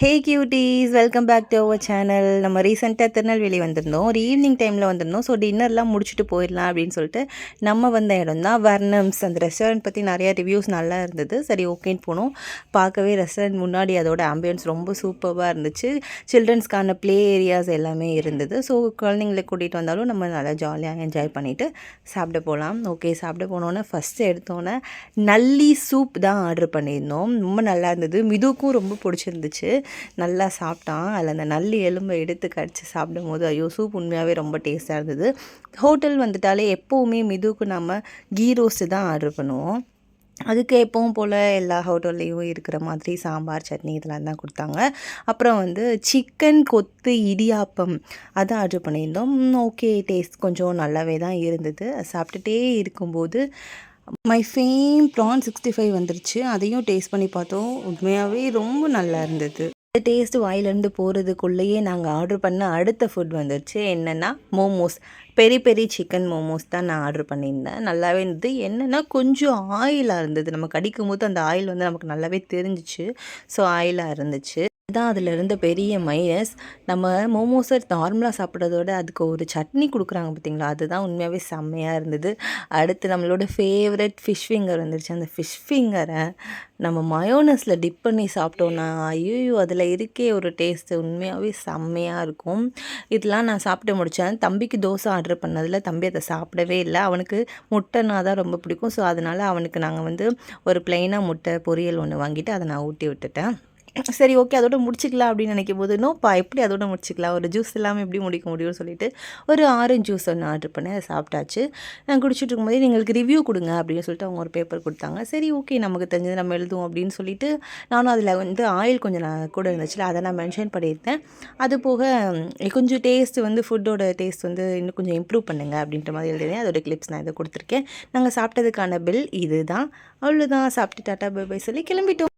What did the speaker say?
Hey cuties welcome back to our channel நம்ம ரீசெண்டாக திருநெல்வேலி வந்திருந்தோம். ஒரு ஈவினிங் டைமில் வந்திருந்தோம். ஸோ டின்னர்லாம் முடிச்சுட்டு போயிடலாம் அப்படின்னு சொல்லிட்டு நம்ம வந்த இடம் தான் வர்ணம்ஸ். அந்த ரெஸ்டாரண்ட் பற்றி நிறையா ரிவ்யூஸ் நல்லா இருந்தது. சரி ஓகேன்னு போனோம். பார்க்கவே ரெஸ்டாரண்ட் முன்னாடி அதோட ஆம்பியன்ஸ் ரொம்ப சூப்பராக இருந்துச்சு. சில்ட்ரன்ஸ்க்கான ப்ளே ஏரியாஸ் எல்லாமே இருந்தது. ஸோ குழந்தைங்களை கூட்டிகிட்டு வந்தாலும் நம்ம நல்லா ஜாலியாக என்ஜாய் பண்ணிவிட்டு சாப்பிட போகலாம் ஓகே சாப்பிட போனோன்னே ஃபஸ்ட்டு எடுத்தோன்னே நல்லி சூப் தான் ஆர்டர் பண்ணியிருந்தோம். ரொம்ப நல்லா இருந்தது. மிதுக்கும் ரொம்ப பிடிச்சிருந்துச்சு. நல்லா சாப்பிட்டான். அதில் அந்த நல்லி எலும்பை எடுத்து கடிச்சு சாப்பிடும் போது ஐயோ சூப் உண்மையாகவே ரொம்ப டேஸ்ட்டாக இருந்தது. ஹோட்டல் வந்துட்டாலே எப்போவுமே மிதுவுக்கு நம்ம கீ ரோஸ்ட்டு தான் ஆர்டர் பண்ணுவோம். அதுக்கு எப்பவும் போல் எல்லா ஹோட்டல்லையும் இருக்கிற மாதிரி சாம்பார் சட்னி இதெல்லாம் தான் கொடுத்தாங்க. அப்புறம் வந்து சிக்கன் கொத்து இடியாப்பம் அதை ஆர்டர் பண்ணியிருந்தோம். ஓகே டேஸ்ட் கொஞ்சம் நல்லாவே தான் இருந்தது. சாப்பிட்டுட்டே இருக்கும்போது my fame prawn sixty five வந்துருச்சு. அதையும் டேஸ்ட் பண்ணி பார்த்தோம். உண்மையாகவே ரொம்ப நல்லா இருந்தது. டேஸ்ட் வாயிலேருந்து போகிறதுக்குள்ளேயே நாங்கள் ஆர்டர் பண்ண அடுத்த ஃபுட் வந்துருச்சு. என்னென்னா momos peri peri chicken momos தான் நான் ஆர்டர் பண்ணியிருந்தேன். நல்லாவே இருந்தது. என்னென்னா கொஞ்சம் ஆயிலாக இருந்தது. நம்ம கடிக்கும் போது அந்த ஆயில் வந்து நமக்கு நல்லாவே தெரிஞ்சிச்சு. ஸோ ஆயிலாக இருந்துச்சு. தான் அதில் இருந்த பெரிய மைனஸ். நம்ம மோமோஸை நார்மலாக சாப்பிட்றதோட அதுக்கு ஒரு சட்னி கொடுக்குறாங்க பார்த்தீங்களா அதுதான் உண்மையாகவே செம்மையாக இருந்தது. அடுத்து நம்மளோட ஃபேவரட் ஃபிஷ் ஃபிங்கர் வந்துருச்சு. அந்த ஃபிஷ் ஃபிங்கரை நம்ம மயோனஸில் டிப் பண்ணி சாப்பிட்டோன்னா ஐயோ அதில் இருக்கே ஒரு டேஸ்ட்டு உண்மையாகவே செம்மையாக இருக்கும். இதெல்லாம் நான் சாப்பிட்டு முடித்தேன் தம்பிக்கு தோசை ஆர்டர் பண்ணதில் தம்பி அதை சாப்பிடவே இல்லை. அவனுக்கு முட்டைனா தான் ரொம்ப பிடிக்கும். ஸோ அதனால் அவனுக்கு நாங்கள் வந்து ஒரு ப்ளைனாக முட்டை பொரியல் ஒன்று வாங்கிட்டு அதை நான் ஊட்டி விட்டுட்டேன். சரி ஓகே அதோட முடிச்சிக்கலாம் அப்படின்னு நினைக்கும் போது நோப்பா எப்படி அதோட முடிச்சிக்கலாம்? ஒரு ஜூஸ் இல்லாமல் எப்படி முடிக்க முடியும்னு சொல்லிட்டு ஒரு ஆரஞ்சு ஜூஸ் ஒன்று ஆர்டர் பண்ணேன். அதை சாப்பிட்டாச்சு. நான் குடிச்சிட்டு இருக்கும்போது எங்களுக்கு ரிவ்யூ கொடுங்க அப்படின்னு சொல்லிட்டு அவங்க ஒரு பேப்பர் கொடுத்தாங்க. சரி ஓகே நமக்கு தெரிஞ்சது நம்ம எழுதுவோம் அப்படின்னு சொல்லிட்டு நானும் அதில் வந்து ஆயில் கொஞ்சம் நான் கூட இருந்துச்சுல அதை நான் மென்ஷன் பண்ணியிருந்தேன். அது போக கொஞ்சம் டேஸ்ட் வந்து ஃபுட்டோட டேஸ்ட் வந்து இன்னும் கொஞ்சம் இம்ப்ரூவ் பண்ணுங்கள் அப்படின்ற மாதிரி எழுதினேன். அதோட கிளிப்ஸ் நான் இதை கொடுத்துருக்கேன். நாங்கள் சாப்பிட்டதுக்கான பில் இது தான் அவ்வளோதான் சாப்பிட்டு டாட்டா பை பை சொல்லி கிளம்பிட்டோம்.